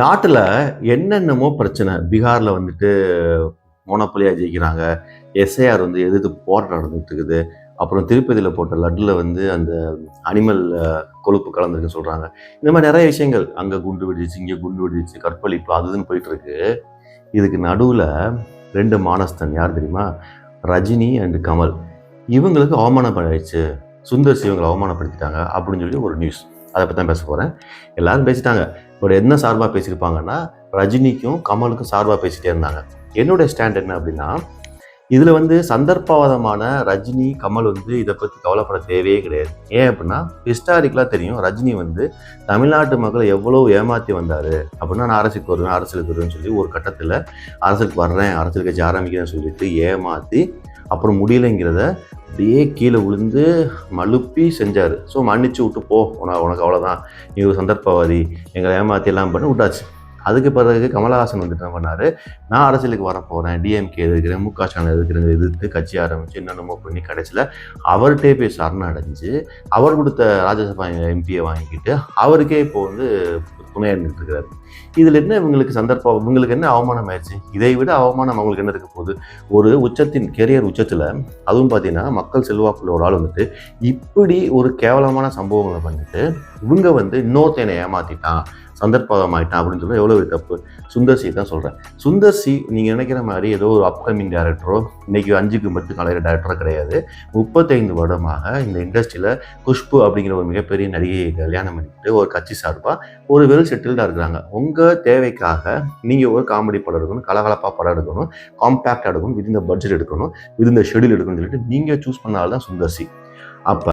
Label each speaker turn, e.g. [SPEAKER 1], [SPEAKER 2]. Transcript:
[SPEAKER 1] நாட்டில் என்னென்னமோ பிரச்சனை. பீகாரில் வந்துட்டு மோனப்பலியாக ஜெயிக்கிறாங்க. எஸ்ஐஆர் வந்து எதிர்த்து போராட்டம் நடந்துட்டு இருக்குது. அப்புறம் திருப்பதியில் போட்ட லட்டில் வந்து அந்த அனிமல் கொழுப்பு கலந்துருக்குன்னு சொல்கிறாங்க இந்த மாதிரி நிறைய விஷயங்கள். அங்கே குண்டு வெடிச்சு இங்கே குண்டு வெடிச்சு கற்பழிப்பு அது இதுன்னு போயிட்டுருக்கு இதுக்கு நடுவில் ரெண்டு மானஸ்தன் யார் தெரியுமா? ரஜினி அண்ட் கமல். இவங்களுக்கு அவமானப்படாயிடுச்சு. சுந்தர் சிவங்களை அவமானப்படுத்திட்டாங்க அப்படின்னு சொல்லி ஒரு நியூஸ் அதை பற்றி தான் பேச போகிறேன் எல்லாரும் பேசிட்டாங்க. இவர் என்ன சார்பாக பேசியிருப்பாங்கன்னா ரஜினிக்கும் கமலுக்கும் சார்பாக பேசிகிட்டே இருந்தாங்க. என்னுடைய ஸ்டாண்ட் என்ன அப்படின்னா இதில் வந்து சந்தர்ப்பவாதமான ரஜினி கமல் வந்து இதை பற்றி கவலைப்பட தேவையே கிடையாது. ஏன் அப்படின்னா ஹிஸ்டாரிக்கலாக தெரியும் ரஜினி வந்து தமிழ்நாட்டு மக்களை எவ்வளோ ஏமாற்றி வந்தார் அப்படின்னா நான் அரசுக்கு வருவேன் அரசுக்கு வருவேன்னு சொல்லி ஒரு கட்டத்தில் அரசுக்கு வர்றேன் அரசியல் கட்சி ஆரம்பிக்கிறேன்னு சொல்லிட்டு ஏமாற்றி அப்புறம் முடியலைங்கிறத அப்படியே கீழே விழுந்து மழுப்பி செஞ்சார். ஸோ மன்னிச்சு விட்டு போ. உனக்கு உனக்கு அவ்வளோதான் நீ ஒரு சந்தர்ப்பவாதி. எங்களை ஏமாற்றி எல்லாம் பண்ணி விட்டாச்சு. அதுக்கு பிறகு கமலஹாசன் வந்துட்டு என்ன பண்ணார்? நான் அரசியலுக்கு வர போகிறேன் டிஎம்கே எதிர்க்கிறேன் முக ஸ்டாலின் எதிர்க்கிறேன் எதிர்த்து கட்சி ஆரம்பித்து என்னென்னமோ பண்ணி கடைசியில் அவர்கிட்டே போய் சரணடைஞ்சு அவர் கொடுத்த ராஜ்யசபா எம்பியை வாங்கிக்கிட்டு அவருக்கே இப்போ வந்து துணையாக இருந்துட்டு இருக்கிறாரு இதில் என்ன இவங்களுக்கு சந்தர்ப்பம்? இவங்களுக்கு என்ன அவமானம் ஆயிடுச்சு? இதை விட அவமானம் அவங்களுக்கு என்ன இருக்க போகுது? ஒரு உச்சத்தின் கெரியர் உச்சத்தில் அதுவும் பார்த்தீங்கன்னா மக்கள் செல்வாக்குள்ள ஒரு ஆள் வந்துட்டு இப்படி ஒரு கேவலமான சம்பவங்களை பண்ணிட்டு இவங்க வந்து இன்னொருத்தனை ஏமாத்திட்டான். சந்தர்ப்பம் ஆயிட்டான் அப்படின்னு சொல்லி எவ்வளோ தப்பு? சுந்தர் சி தான் சொல்கிறேன் சுந்தர் சி நீங்கள் நினைக்கிற மாதிரி ஏதோ ஒரு அப்கமிங் டேரக்டரோ இன்னைக்கு அஞ்சுக்கு பத்து கலையிற டேரக்டரோ கிடையாது. முப்பத்தைந்து வருடமாக இந்த இண்டஸ்ட்ரியில் குஷ்பு அப்படிங்கிற ஒரு மிகப்பெரிய நடிகையை கல்யாணம் பண்ணிட்டு ஒரு கட்சி சார்பாக ஒரு வெல் செட்டில்டாக இருக்கிறாங்க. உங்கள் தேவைக்காக நீங்கள் ஒரு காமெடி படம் எடுக்கணும் கலகலப்பாக படம் எடுக்கணும் காம்பேக்டாக எடுக்கணும் வித் இந்த பட்ஜெட் எடுக்கணும் வித் இந்த ஷெடியூல் எடுக்கணும்னு சொல்லிட்டு நீங்கள் சூஸ் பண்ணால்தான் சுந்தர் சி. அப்போ